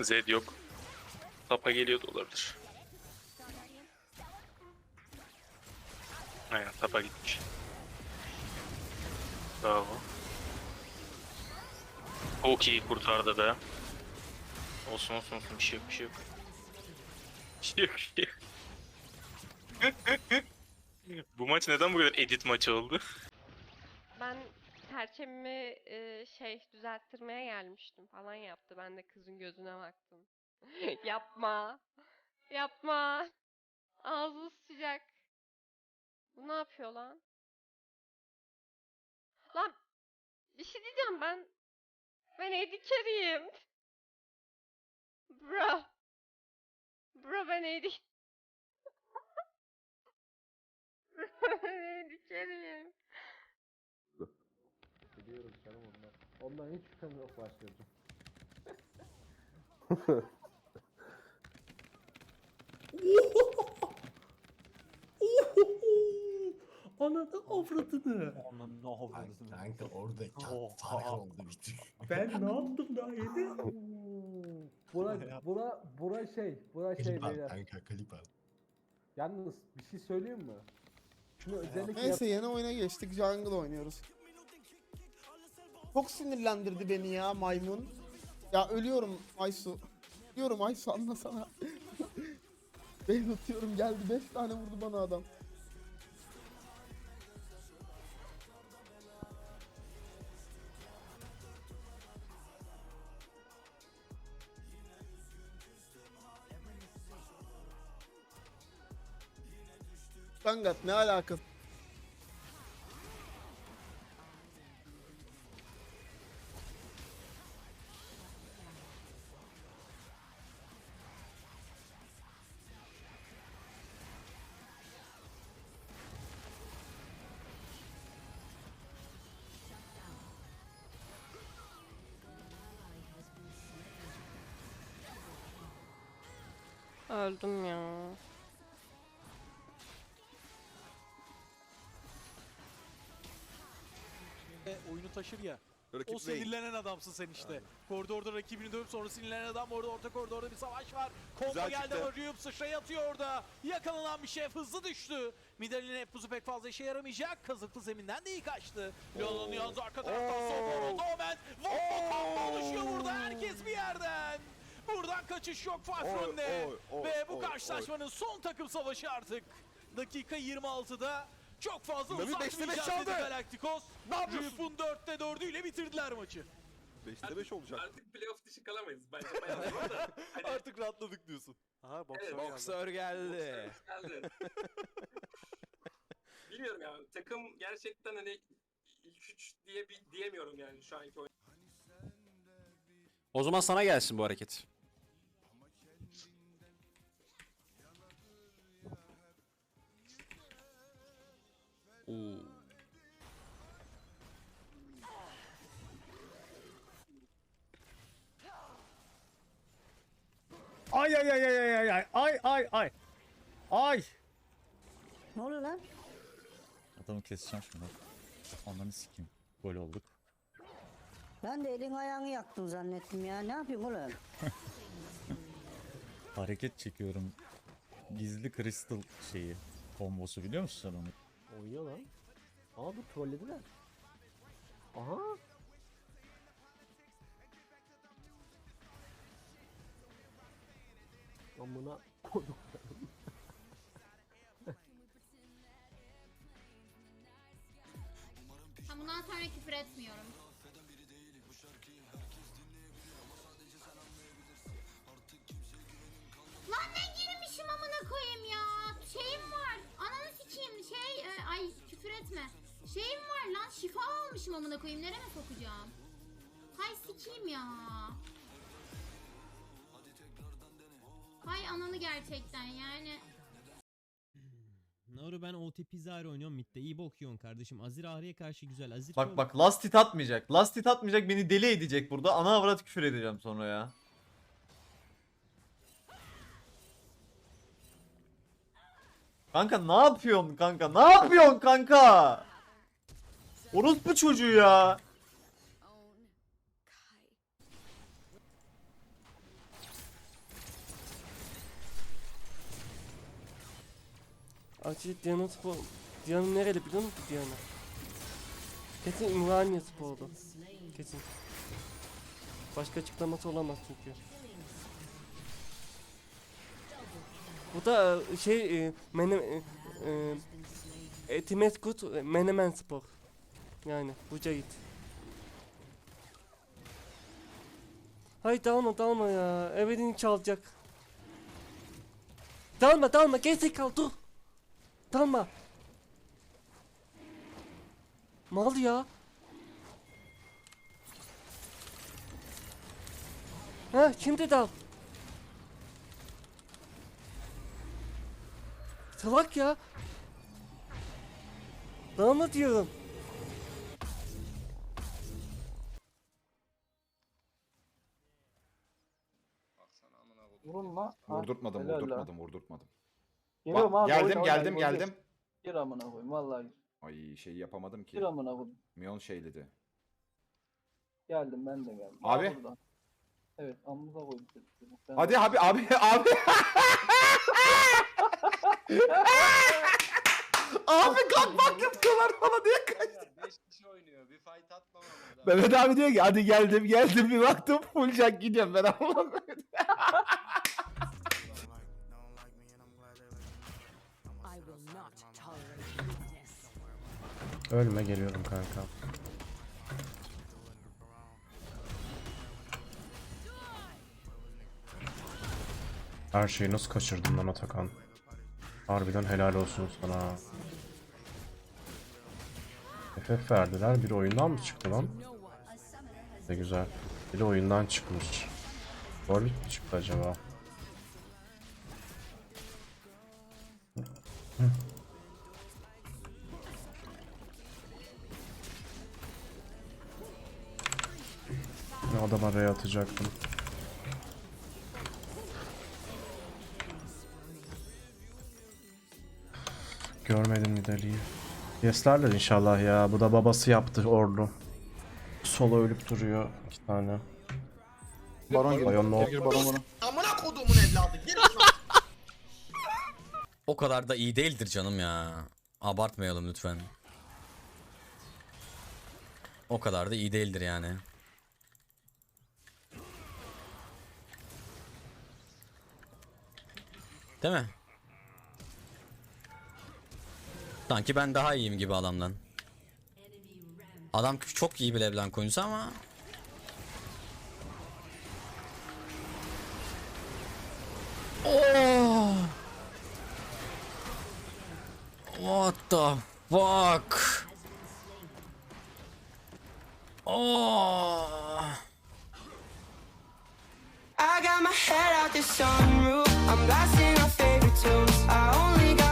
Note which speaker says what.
Speaker 1: Zed yok. Tapa geliyordu olabilir. Aynen tapa gitmiş. Bravo. Çok iyi kurtardı be. Olsun olsun olsun bir şey yok bir şey yok. Bir şey yok bir şey yok. Bu maç neden bu kadar edit maçı oldu?
Speaker 2: Ben perçemimi e, şey düzelttirmeye gelmiştim falan yaptı. Ben de kızın gözüne baktım. Yapma. Yapma. Ağzı sıcak. Bu ne yapıyor lan? Lan bir şey diyeceğim ben. Ben Eddie Carey'im. Bro. Bro ben Eddie. ben Eddie Carey'im.
Speaker 3: Canım ondan. Ondan hiç şüphem yok başkanım.
Speaker 4: Ananı avradını.
Speaker 5: Onun ne oldu?
Speaker 6: Kanka orada fark oldu bir tık.
Speaker 4: Ben ne yaptım daha yeni?
Speaker 3: Bura, bura, bura şey, bura şey
Speaker 6: Klip al
Speaker 3: beyler.
Speaker 6: kanka klip al.
Speaker 3: Yalnız bir şey söyleyeyim mi? Şunu özellikle
Speaker 7: Neyse yeni oyuna geçtik. Jungle oynuyoruz. Çok sinirlendirdi beni ya maymun. Ya ölüyorum Aysu. Ölüyorum Aysu anlasana. ben atıyorum geldi 5 tane vurdu bana adam. Kangat ne alakası?
Speaker 2: Öldüm ya.
Speaker 5: E, oyunu taşır ya.
Speaker 8: Rakip
Speaker 5: o sinirlenen adamsın sen işte. Koridorda rakibini dövüp sonra sinirlenen adam orada orta koridorda bir savaş var. Kombo geldi ama Ryup sıçrayı atıyor orada. Yakalanan bir şef hızlı düştü. Midal'in hep buzu pek fazla işe yaramayacak. Kazıklı zeminden de iyi kaçtı. Leon'un yalnız arka taraftan son vuruldu. Omen. Vombo combo oluşuyor burada herkes bir yerden. Buradan kaçış yok Fafron'de.
Speaker 8: Oy, oy,
Speaker 5: Ve bu
Speaker 8: oy,
Speaker 5: karşılaşmanın son takım savaşı artık. Dakika 26'da çok fazla
Speaker 8: Nami
Speaker 5: uzatmayacağız dedi
Speaker 8: çaldı.
Speaker 5: Galacticos.
Speaker 8: Ne yapıyorsun?
Speaker 5: Ryup'un 4'te 4'üyle bitirdiler maçı.
Speaker 8: 5'te 5 olacak.
Speaker 9: Artık playoff dışı kalamayız bence bayağı da. Hani,
Speaker 8: Artık rahatladık diyorsun.
Speaker 5: Aha
Speaker 9: Evet,
Speaker 8: Boksör geldi.
Speaker 9: geldi. Bilmiyorum ya takım gerçekten hani ilk üç diye bir diyemiyorum yani şu anki oyun.
Speaker 10: O zaman sana gelsin bu hareket.
Speaker 4: Ay ay ay ay ay ay ay ay ay ay. Ay.
Speaker 11: Ne oluyor lan?
Speaker 4: Adamı keseceğim şimdi. Ananı sikeyim. Gol olduk.
Speaker 11: Ben de elin ayağını yaktın zannettim ya. Ne yapıyorsun oğlum?
Speaker 4: Hareket çekiyorum. Gizli kristal şeyi. Kombosu biliyor musun sen onu?
Speaker 3: Oynuyor lan. Aa bu trollediler. Aha. Amına koduk.
Speaker 12: Ben bundan sonra küfür etmiyorum. Lan ben girmişim amına koyayım ya. Şeyim var. Ananı sikeyim. Şey e, ay küfür etme. Şeyim var lan. Şifa almışım amına koyayım. Nereye sokacağım? Hay sikeyim ya. Hay ananı gerçekten yani.
Speaker 10: Naru ben OTP Zahir oynuyorum midde. İyi bok yiyorsun kardeşim. Azir Ahri'ye karşı güzel. Azir
Speaker 13: Bak bak last hit atmayacak. Last hit atmayacak beni deli edecek burada. Ana avrat küfür edeceğim sonra ya. Kanka ne yapıyorsun kanka? Ne yapıyorsun kanka? Orospu çocuğu ya.
Speaker 14: Acı Diana Spor. Diana nereli biliyor musun Diana? Kesin Ümraniye Spor'du. Kesin. Başka açıklaması olamaz çünkü. Bu da e, şey e, Menem e, e, Etimeskut e, Menemen Spor. Yani Buca git. Hay dalma dalma ya. Evelyn çalacak. Dalma dalma gerizekalı dur. Dalma. Mal ya. Ha şimdi dal. Salak ya. Dalma diyorum.
Speaker 3: Vurun la.
Speaker 15: Vurdurtmadım,
Speaker 3: helal
Speaker 15: vurdurtmadım, vurdurtmadım.
Speaker 3: Geliyorum
Speaker 15: Bak,
Speaker 3: abi.
Speaker 15: geldim,
Speaker 3: oyna,
Speaker 15: geldim,
Speaker 3: oyna,
Speaker 15: geldim.
Speaker 3: Gir amına koyayım vallahi gir.
Speaker 15: Ay şey yapamadım ki.
Speaker 3: Gir amına koyayım.
Speaker 15: Mion şeyledi.
Speaker 3: Geldim ben de geldim.
Speaker 15: Abi.
Speaker 3: Buradan. Evet amına. Ben-
Speaker 15: Hadi abi, abi, abi. abi kalkmak yapıyorlar bana diye kaçtı.
Speaker 9: 5 kişi oynuyor. Bir fight atmamam lazım.
Speaker 15: Mehmet abi diyor ki hadi geldim geldim bir baktım full jack gidiyorum ben ama.
Speaker 16: Ölme geliyorum kanka. Her şeyi nasıl kaçırdın lan Atakan? Harbiden helal olsun sana. FF verdiler. Biri oyundan mı çıktı lan? Ne güzel. Biri oyundan çıkmış. Warwick mi çıktı acaba? Ne adama R'ye atacaktım. Görmedim Nidalee'yi. Yeslerler inşallah ya. Bu da babası yaptı ordu. Solo ölüp duruyor. iki tane.
Speaker 15: Baron gibi.
Speaker 16: Bayon no.
Speaker 15: Gir baron baron.
Speaker 17: O kadar da iyi değildir canım ya. Abartmayalım lütfen. O kadar da iyi değildir yani. Değil mi? Sanki ben daha iyiyim gibi adamdan. Adam çok iyi bir Leblanc oyuncusu ama Oh! What the fuck? Oh!
Speaker 11: I got my head out the sunroof. I'm blasting my favorite tunes.